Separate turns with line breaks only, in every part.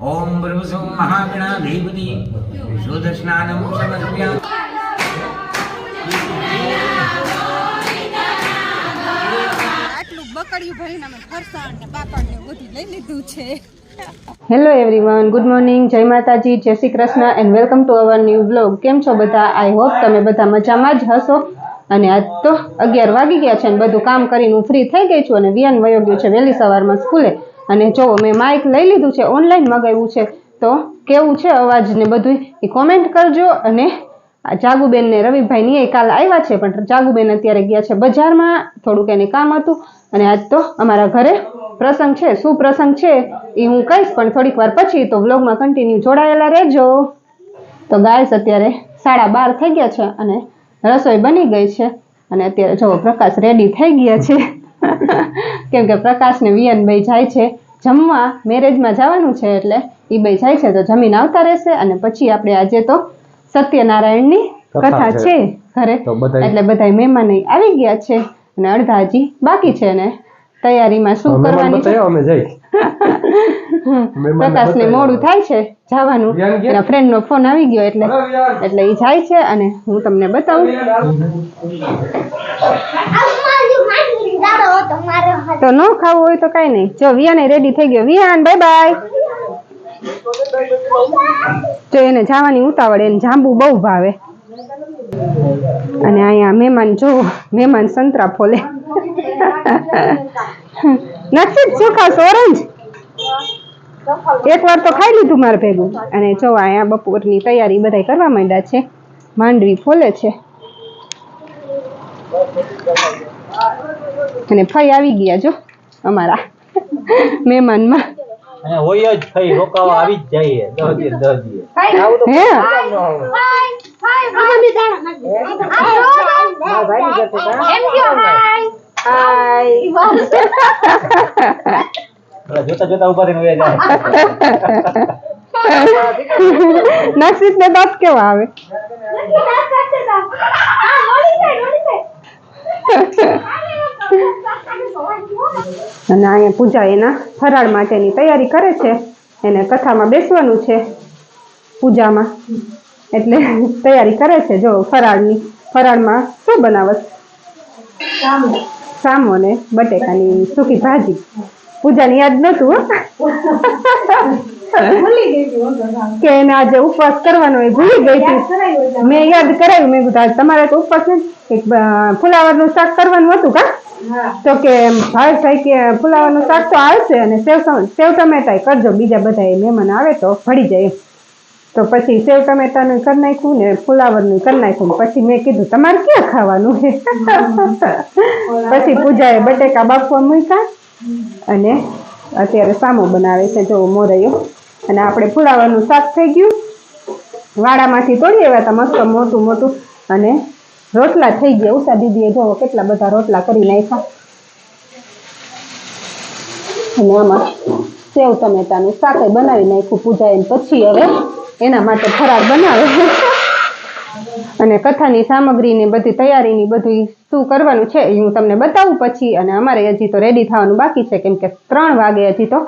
ઓમ બ્રહ્મસો મહાગણાધિપતિ શુદ્ધ સ્નાનમ સમર્પ્યા.
આટલું બકડિયું ભરીને અમે ફરસાણ ને પાપડ ને એવું બધું લઈ લીધું છે.
હેલો એવરીવન ગુડ મોર્નિંગ જય માતાજી જય Shri Krishna and welcome to our new blog કેમ છો બધા? આઈ હોપ તમે બધા મજામાં જ હશો. અને આજ તો અગિયાર વાગી ગયા છે અને બધું કામ કરીને હું ફ્રી થઈ ગઈ છું અને વિયાન વયો ગયો છે વહેલી સવારમાં સ્કૂલે. અને જો મેં માઇક લઈ લીધું છે ઓનલાઈન મગાવ્યું છે, તો કેવું છે અવાજ ને બધું એ કોમેન્ટ કરજો અને જાગુબેન ને રવિભાઈ ની કાલ આવ્યા છે, પણ જાગુબેન અત્યારે ગયા છે બજારમાં, થોડુંક એને કામ હતું અને આજ તો અમારા ઘરે પ્રસંગ છે, શું પ્રસંગ છે એ હું કહીશ, પણ થોડીક વાર પછી તો વ્લોગમાં કન્ટિન્યુ જોડાયેલા રહેજો. તો ગાયસ અત્યારે સાડા બાર થઈ ગયા છે અને રસોઈ બની ગઈ છે અને અત્યારે જો પ્રકાશ રેડી થઈ ગયા છે. કેમ કે પ્રકાશ ને વિયનભાઈ જાય છે જમવા મેરેજમાં જવાનું છે એટલે એ બે જાય છે તો જમીન આવતા રહેશે અને પછી આપણે આજે તો સત્યનારાયણની
કથા છે.
ઘરે. એટલે બધા મહેમાન આવી ગયા છે અને અડધા હજી બાકી છે ને તૈયારીમાં શું કરવાની છે?
અમે જઈ.
પ્રકાશને મોડું થાય છે જવાનું એના ફ્રેન્ડ નો ફોન આવી ગયો એટલે એટલે એ જાય છે અને હું તમને બતાવું. તો ન ખાવું હોય તો કઈ નહીં. જો, વિયાને રેડી થઈ ગયો. વિયાન બાય બાય જો, એને જવાની ઉતાવળ, એને જાંબુ બહુ ભાવે. અને અહીંયા મહેમાન જો, મહેમાન સંતરા ફોલે. નથી શું ઓરેન્જ. એક વાર તો ખાઈ લીધું મારે ભેગું. અને જો, અહીંયા બપોરની તૈયારી બધા કરવા માંડ્યા છે. માંડવી ફોલે છે. અને ફઈ આવી ગયા જો અમારા મહેમાનમાં.
હોય જ થઈ રોકાવા આવી જ જાય દસ દિવસ
હે?
જોતા જોતા ઊભા થઈને જાય.
નસીબ ને દાંત કેવા આવે? અને અહીંયા પૂજા એના ફરાળ માટેની તૈયારી કરે છે. એને કથામાં બેસવાનું છે પૂજામાં. એટલે તૈયારી કરે છે જો ફરાળની. ફરાળમાં શું બનાવત? સામો ને બટેકાની સૂકી ભાજી. પૂજાની યાદ નતું કે એને આજે ઉપવાસ કરવાનો એ ભૂલી ગઈ હતી. મેં યાદ કરાવ્યું મેં કીધું તમારે તો ઉપવાસ એક ફુલાવરનું શાક કરવાનું હતું કા? તો કે ભાવેશભાઈ કે ફુલાવરનું શાક તો આવશે અને સેવ સેવ ટમેટા કરજો બીજા બધા મહેમાન આવે તો ભળી જાય તો પછી સેવ ટમેટાનું કરી નાખ્યું ને ફુલાવરનું કરી નાખ્યું પછી મેં કીધું તમારે ક્યાં ખાવાનું છે? પછી પૂજાએ બટેકા બાફવા મૂક્યા અને અત્યારે સામો બનાવે છે, જો મોરૈયો. અને આપણે ફુલાવાનું શાક થઈ ગયું. વાડામાંથી તોડી આવ્યા હતા, મસ્ત મોટું મોટું. અને રોટલા થઈ ગયા. ઉષા દીદીએ જોવો કેટલા બધા રોટલા કરી નાખ્યા. અને આમાં સેવ ટમેટાનું શાક બનાવી નાખ્યું પૂજા એમ પછી હવે એના માટે ફરાર બનાવે. અને કથાની સામગ્રીની બધી તૈયારીની બધું શું કરવાનું છે એ હું તમને બતાવું પછી અને અમારે હજી તો રેડી થવાનું બાકી છે કેમ કે ત્રણ વાગે હજી તો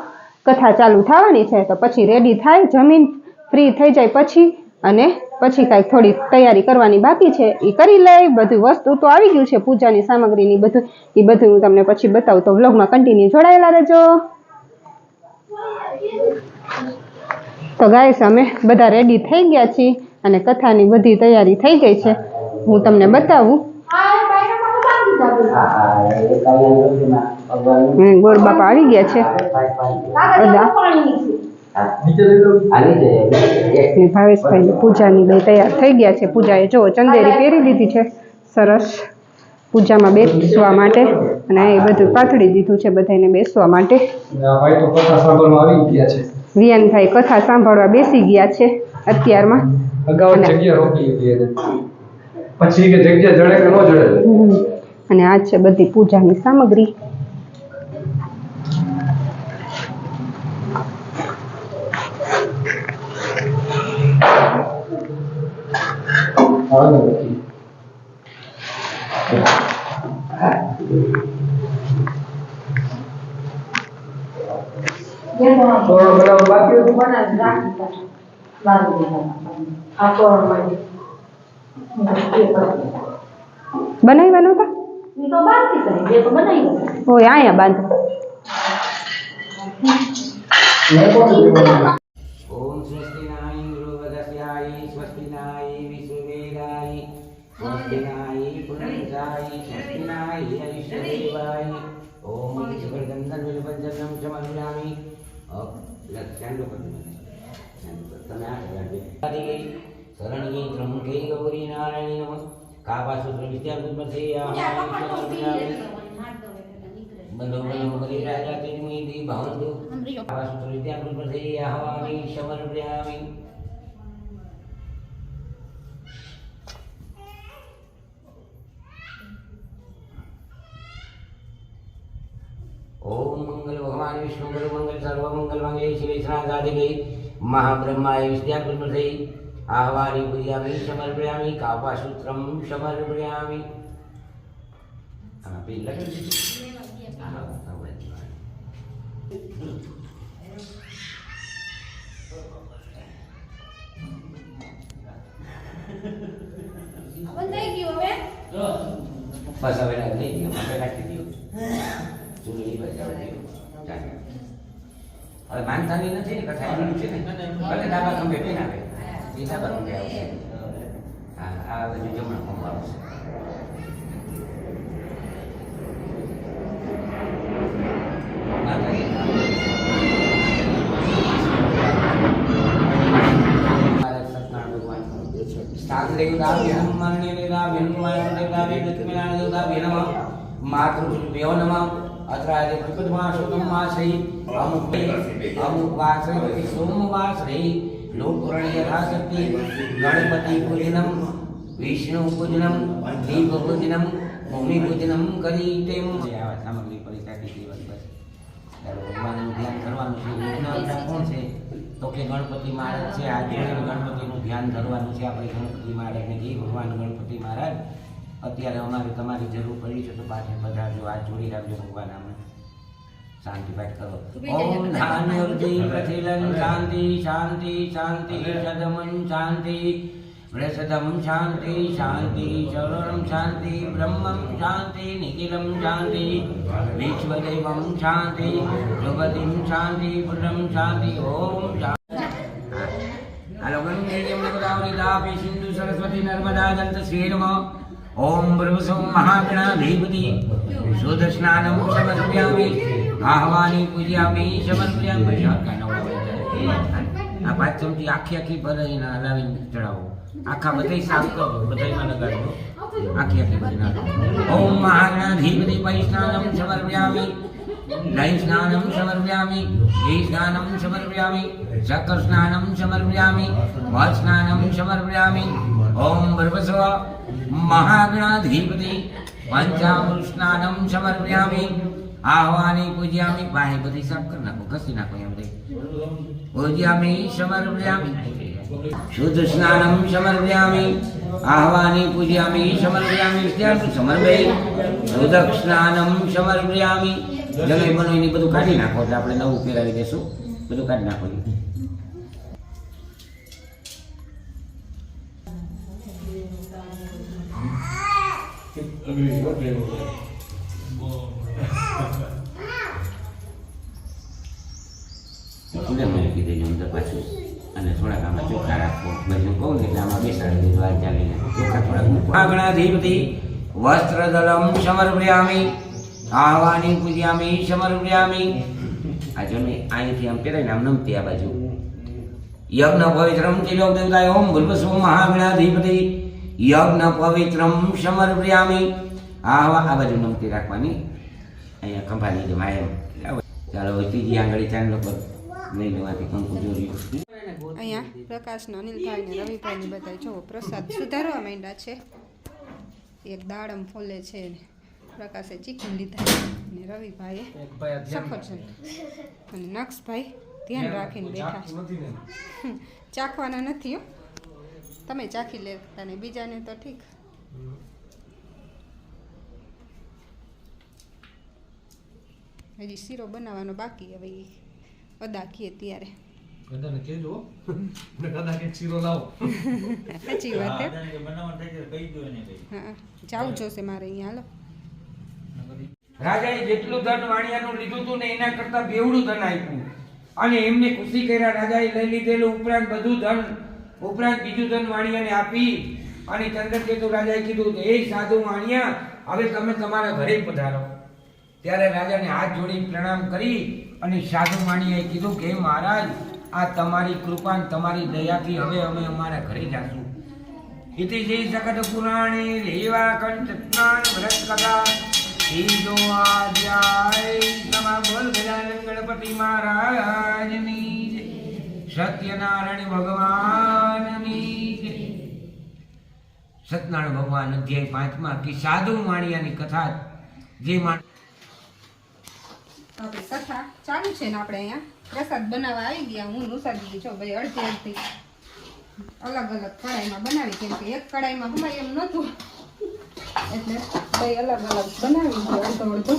કથા ચાલુ થવાની છે તો પછી રેડી થાય, જમીન ફ્રી થઈ જાય પછી અને પછી કાંઈક થોડી તૈયારી કરવાની બાકી છે. એ કરી લઈ, બધું વસ્તુ તો આવી ગયું છે, પૂજાની સામગ્રીની બધું, એ બધું હું તમને પછી બતાવું. તો વ્લોગમાં કન્ટિન્યુ જોડાયેલા રહેજો. તો ગાય અમે બધા રેડી થઈ ગયા છીએ અને કથાની બધી તૈયારી થઈ ગઈ છે. હું તમને બતાવું ગોર બાપા આવી ગયા છે. ભાવેશભાઈ પૂજાની બે તૈયાર થઈ ગયા છે. પૂજાએ જો ચંદેરી પહેરી લીધી છે. સરસ. પૂજામાં બેસવા માટે અને એ બધું પાથડી દીધું છે બધાને બેસવા માટે. વિયનભાઈ કથા સાંભળવા બેસી ગયા છે અત્યારમાં.
અગાઉ જગ્યા રોકી પછી કે જગ્યા જડે કે ન જડે.
અને આ છે બધી પૂજાની સામગ્રી.
આવે નથી. તોરણ બનાવવાનું બાકી હતું
બનાવ્યા નહોતા ઓય અહીંયા બાંધ
ઓમ સ્વસ્તિ નાય ગૃહવદસ્યાય સ્વસ્તિ નાય વિશ્વવેદાય સ્વસ્તિ નાય પુનંજાય સ્વસ્તિ નાય ઐશ્વર્યવાય ઓમ સુગંધન વિલપંચમ સમર્પયામિ લક્ષાંડો તમે આ કરાવી શરણ્યે ત્રંબકે ગૌરી નારાયણી નમઃ કાપાસુત્ર વિદ્યાપુત્રથી બંધો બંધો બલિ રાજા તેજમેતિ ભવંતુ કાપાસુત્ર વિદ્યાપુત્રથી આહવામી સમર્પયામિ ओम मंगल भगवान विष्णु गुरु मंगल सर्व मंगल मंगल श्री विश्वनाथादिके महाब्रह्माय विद्यापतिमते आह्वानि पूजयामि समर्पयामि कापासूत्रं समर्पयामि આપી લખી દીધું? હા, આવડે છે. બસ હવે ના લઈ ગયો આપણે રાખી દો ચૂંટણી બજાવી દો ચાલે. હવે માનતાની નથી ને કથા એમનું છે ને ભલે ડાબા ખંભે બેન આવે એ ડાબા ખંભે આવશે હા આ બાજુ જમણા ખંભ આવશે મહારાજ સત્યનારાયણ ભગવાન સ્થાનદેવતાભ્યં મરણેવેદાભ્યન્માનદેવતાભ્ય લક્ષ્મીનારાયણદેવતાભ્ય નમઃ માતૃભ્યો નમઃ અત્રાદે પ્રકૃતમાસોતમ માસૈ અમુક અમુક વાસૈ સોમવાસરે લોકપુરાણ યથાશક્તિ ગણપતિ પૂજનમ વિષ્ણુ પૂજનમ દીપ પૂજનમ ભૂમિ પૂજનમ કરી તેમ આવા સામગ્રી પરિસ્થિતિ જીવન બસ ભગવાનનું ધ્યાન કરવાનું છે વિઘ્નહર્તા કોણ છે? તો કે ગણપતિ મહારાજ છે આજે ગણપતિનું ધ્યાન ધરવાનું છે આપણે ગણપતિ મહારાજને કહીએ ભગવાન ગણપતિ મહારાજ. અત્યારે અમારે તમારી જરૂર પડી છે, તો પાછળ બધા જો આ જોડી રાખજો ભગવાન આમાં શાંતિ પાઠ કરો. ઓમ ધાન્યર્જય પ્રથિલન શાંતિ શાંતિ શાંતિ સદમન શાંતિ. વૃષદમ શાંતિ શાંતિ શરણમ શાંતિ બ્રહ્મમ શાંતિ નિખિલમ શાંતિ વિશ્વદેવમ શાંતિ જગતિમ શાંતિ પુરમ શાંતિ ઓમ ગોદાવરી સિંધુ સરસ્વતી નર્મદા દંત શ્રી નમઃ ઓમ બ્રહ્મસૌ મહાગણાધિપતિ. શુદ્ધ સ્નાનમ સમર્પયામિ. આહવાની પૂજ્યામિ સમર્પયામિ આ પાંચ ચમચી આખી આખી ભરાઈને હલાવીને ચડાવો. આખા બધે સાફ કરો બધામાં લગાડો. આખી આખી ભરી નાખો. ઓમ મહાગણાધિપતિ વૈષ્ણાનમ સમર્પયામિ. દહીં સમર્પ્યામી. ઘી સમર્પયામિ. શક્કર સમર્પ્યામી. સ્નાનમ સમર્પયામિ. ઓમ ભર્વસ્વ મહાગણાધિપતિ. પંચામૃત સમર્પયામિ. આહવાની પૂજ્યામી વાહી બધી સાફ કરી નાખો, ઘસી નાખો એમ બધી પૂજ્યામી સમર્પ્યામી શુદ્ધ સ્નાનમ સમર્પ્યામી આહવાની પૂજ્યામી સમર્પ્યામી વિદ્યાર્થી સમર્પય રુદક સ્નાનમ સમર્પ્યામી જલે બનો એની બધું કાઢી નાખો, એટલે આપણે નવું પહેરાવી દેશું. બધું કાઢી નાખો પૂજા મૂકી દેજો અંદર પાછું. અને આ ચાલીને જો અહીંથી આમ પહેરાઈને આમ નમતી આ બાજુ. યજ્ઞ પવિત્રમ ત્રિલોક દેવતાય ઓમ ભૂર્ભસ્વ મહાગણાધિપતિ. યજ્ઞ પવિત્રમ સમર્પયામિ. આહવા, આ બાજુ નમતી રાખવાની. અહીંયા ખંભાની જેમ આ એમ ચાલો ત્રીજી આંગળી ચાંદલો પર લઈ લેવાથી કંકુ જોડ્યું
અહીંયા પ્રકાશનો અનિલભાઈ ને રવિભાઈને બધા જો પ્રસાદ સુધારવા માંડ્યા છે. એક દાડમ ફોલે છે પ્રકાશે ચીકન લીધા અને રવિભાઈએ
એક ભાઈ
સફરજન અને નક્ષભાઈ ધ્યાન રાખીને બેઠા છે. ચાખવાના નથી હો. તમે ચાખી લેતા ને બીજાને તો ઠીક. હજી શીરો બનાવવાનો બાકી હવે ઈ અદા કીએ ત્યારે.
દાદાને કહેજો ને દાદા કે શીરો લાવો.
સાચી વાત હે.
હા, બનાવવાનું થાય કહી દો એને
હા જાવું જોશે મારે અહીંયા હાલો.
રાજાએ જેટલું ધન વાણિયાનું લીધું હતું ને એના કરતાં બેવડું ધન આપ્યું. અને એમને ખુશી કર્યા રાજાએ લઈ લીધેલું ઉપરાંત બધું ધન ઉપરાંત બીજું ધન વાણિયાને આપી. અને ચંદ્રકેતુ રાજાએ કીધું એ સાધુ વાણિયા હવે તમે તમારા ઘરે પધારો. ત્યારે રાજાને હાથ જોડી પ્રણામ કરી અને સાધુ માણીએ કીધું કે મહારાજ, આ તમારી કૃપા તમારી દયાથી હવે અમે અમારા ઘરે જાશું. ઇતિ શ્રી સકટ પુરાણે, રેવા કંઠ સ્નાન વ્રત લગા શ્રી જો આદ્યાય નમઃ બોલ ગજાનન ગણપતિ મહારાજની સત્યનારાયણ ભગવાનની સત્યનારાયણ ભગવાન અધ્યાય પાંચમાં કે, સાધુ માણિયાની કથા જે માણ
આપણી કથા ચાલુ છે ને આપણે અહીંયા. પ્રસાદ બનાવવા આવી ગયા. હું નુસા દીદી છો ભાઈ અડધી અડધી અલગ અલગ કઢાઈમાં બનાવી. કેમ કે એક કઢાઈમાં હમાય એમ નહોતું. એટલે ભાઈ અલગ અલગ બનાવી અડધો અડધો.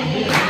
Amen.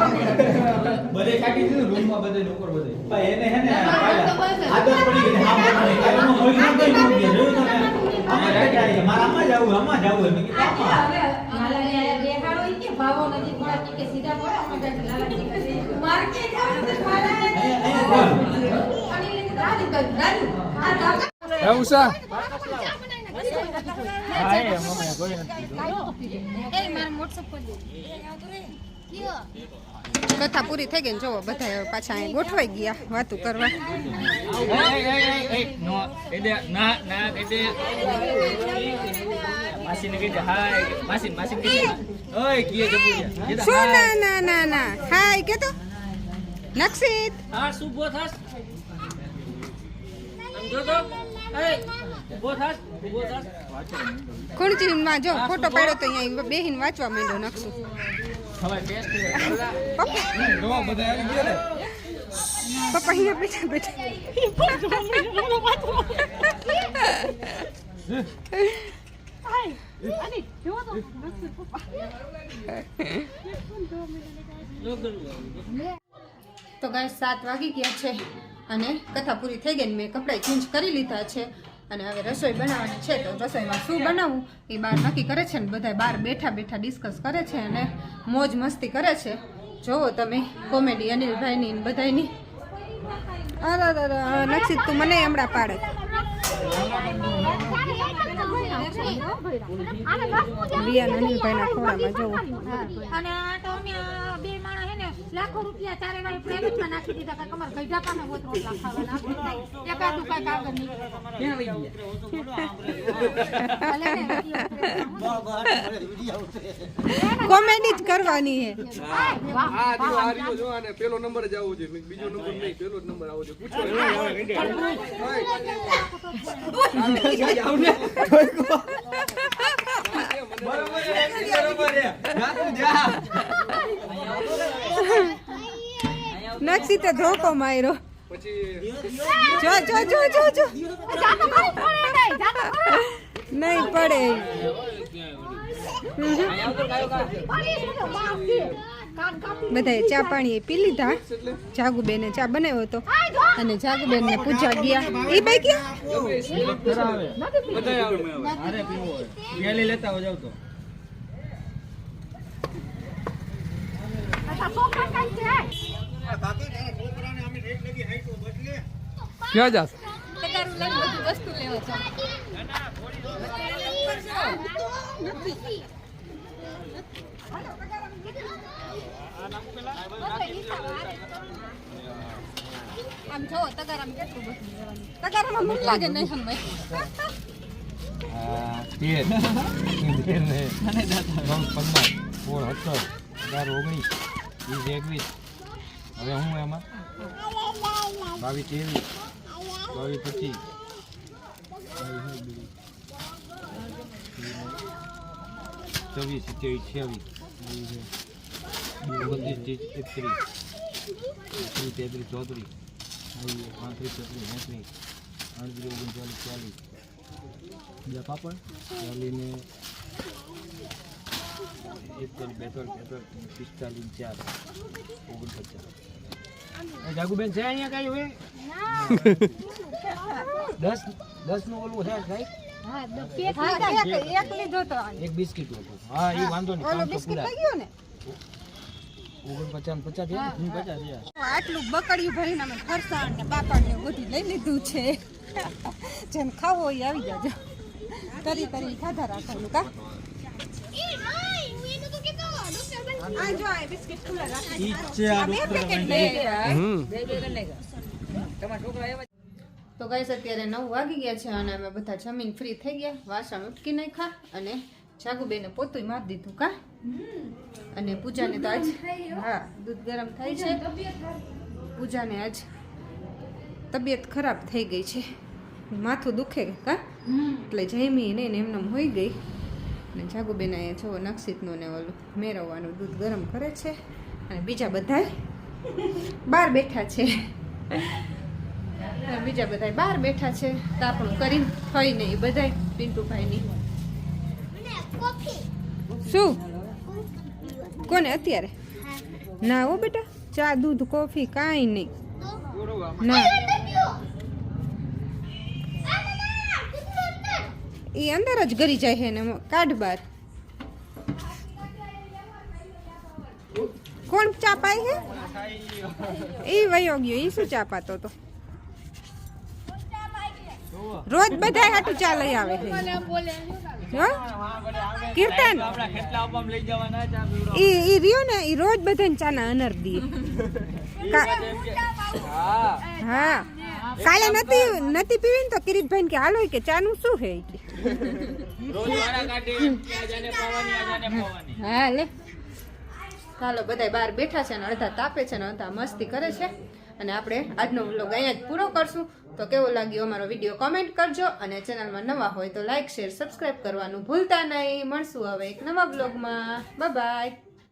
બધે કાઢી દીધું રૂમમાં બધે નોકર બધે ભાઈ એને હે ને આદત પડી ગઈ આમ કરવાની કાયમનો મોઈ ના કઈ નો ગયા જોયું તમે? આમાં કાઢી મારા આમાં જાવું આમાં જાવું એમ કે આમાં
ઉષા
કથા પૂરી થઈ ગઈ જોવો બધા પાછા અહીં ગોઠવાઈ ગયા વાતું કરવા. શું? ના ના ના ના. હાય કે તો? નક્ષિત ખુરચીમાં જો ફોટો પાડો તો અહીંયા બેહીને વાંચવા માંડ્યો નકશું.
જો બધા આવી ગયા ને
પપ્પા અહીંયા બેઠા બેઠા. તો ગાય સાત વાગી ગયા છે અને કથા પૂરી થઈ ગઈ મેં કપડાં ચેન્જ કરી લીધા છે. અને હવે રસોઈ બનાવવાની છે તો રસોઈમાં શું બનાવવું એ બહાર નક્કી કરે છે ને બધા બહાર બેઠા બેઠા ડિસ્કસ કરે છે અને મોજ મસ્તી કરે છે. જોવો તમે કોમેડી અનિલભાઈની ને બધાયની. અરે અરે અરે, નક્ષિત તું મને હમણાં પાડે. રિયાન અનિલભાઈના ખોળામાં જોવો
લાખો રૂપિયા ચારે વારે પ્રાઇવેટમાં નાખી દીધા કે કમર ગઈઢા પામે હોત રોટલા ખાવાના. એકાદું કાંઈક આગળ નીકળે
કોમેડી જ કરવાની હે.
આ જો આ રહ્યો જો આને પેલો નંબર જ આવવો જોઈએ બીજો નંબર નહીં પેલો જ નંબર આવવો જોઈએ. પૂછો
બરોબર છે જા તું જા.
નક્ષિતે ધોકો માર્યો. જો જો જો જો જો.
નહીં
પડે. બધાએ ચા પાણી પી લીધા. જાગુબેને ચા બનાવ્યો હતો. અને જાગુબેનને પૂજા ગયા. એ બાઈ ગયા?
ક્યાં જાસ
આમ જો, તગારામાં કેટલું બધું લેવાનું? તગારામાં મૂક લાગે નહીં હમે
આ તેર. તેર ને નવ પંદર. સોળ, સત્તર અઢાર ઓગણીસ, વીસ, એકવીસ. હવે હું એમાં? બાવીસ, ત્રેવીસ. ચોવીસ પચીસ. ચોવીસ સત્યાવીસ છવ્વીસ. બત્રીસ ત્રીસ એકત્રીસ. એકત્રીસ તેત્રીસ ચોત્રીસ પાંત્રીસ છત્રીસ એંત્રીસ આડત્રીસ ઓગણચાલીસ ચાલીસ બીજા પાપડ ચાલીને એકતાલીસ બેતાલીસ તેતાલીસ પિસ્તાલીસ ચાર ઓગણપચાસ જાગુબેન છે અહીંયા કઈ હવે દસ દસનું ઓલું છે કઈ?
એક
બિસ્કિટ હા એ વાંધો નહીં ઓગણપચાસ પચાસ થયા ને? પચાસ થયા.
આટલું બકડિયું ભરીને અમે ફરસાણ ને બાપડ ને બધું લઈ લીધું છે. જેમ ખાવો એ આવી જાજો. તરી તરી ખાધા રાખવાનું કા? આ જો આ બિસ્કિટ ખુલ્લા રાખી આ બે પેકેટ લઈ આવ્યા. તો ગાઈસ અત્યારે નવ વાગી ગયા છે અને અમે બધા જમીન ફ્રી થઈ ગયા. વાસણ ઉટકી નાખ્યા અને જાગુબેને પોતું મારી દીધું કા? અને પૂજાને તો આજ હા દૂધ ગરમ થાય છે. પૂજાને આજ તબિયત ખરાબ થઈ ગઈ છે. માથું દુખે કા? એટલે જમી ને એમને હોઈ ગઈ. અને જાગુબેન અહીંયા જો નક્ષિતનું ને ઓલું મેરવવાનું દૂધ ગરમ કરે છે. અને બીજા બધાય બહાર બેઠા છે. બીજા બધાય બહાર બેઠા છે. તાપણું કરીને થઈ નહીં બધાય પિન્ટુભાઈની. શું? કોને? અત્યારે? ના હો બેટા, ચા, દૂધ, કોફી, કાંઈ નહીં. ના. એ અંદર જ ગરી જાય છે ને, કાઢ બાર. કોણ ચા પાય છે? એ વયો ગયો એ શું ચા પાતો તો? રોજ બધા હાટું ચા લઈ આવે છે. કીર્તન? ઈ ઈ રહ્યો ને, ઈ રોજ બધાને ચાના અનર દે. હા. કાલે નથી નથી પીવી ને તો કિરીટભાઈ કે, હાલો કે ચાનું શું હે? હા, લે. ચાલો બધા બહાર બેઠા છે ને, અડધા તાપે છે ને, અડધા મસ્તી કરે છે. અને આપણે આજનો વ્લોગ અહીંયા જ પૂરો કરશું. તો કેવો લાગ્યો અમારો વીડિયો કોમેન્ટ કરજો અને ચેનલમાં નવા હોય તો લાઇક શેર સબસ્ક્રાઇબ કરવાનું ભૂલતા નહીં. મળશું હવે એક નવા બ્લોગમાં બાય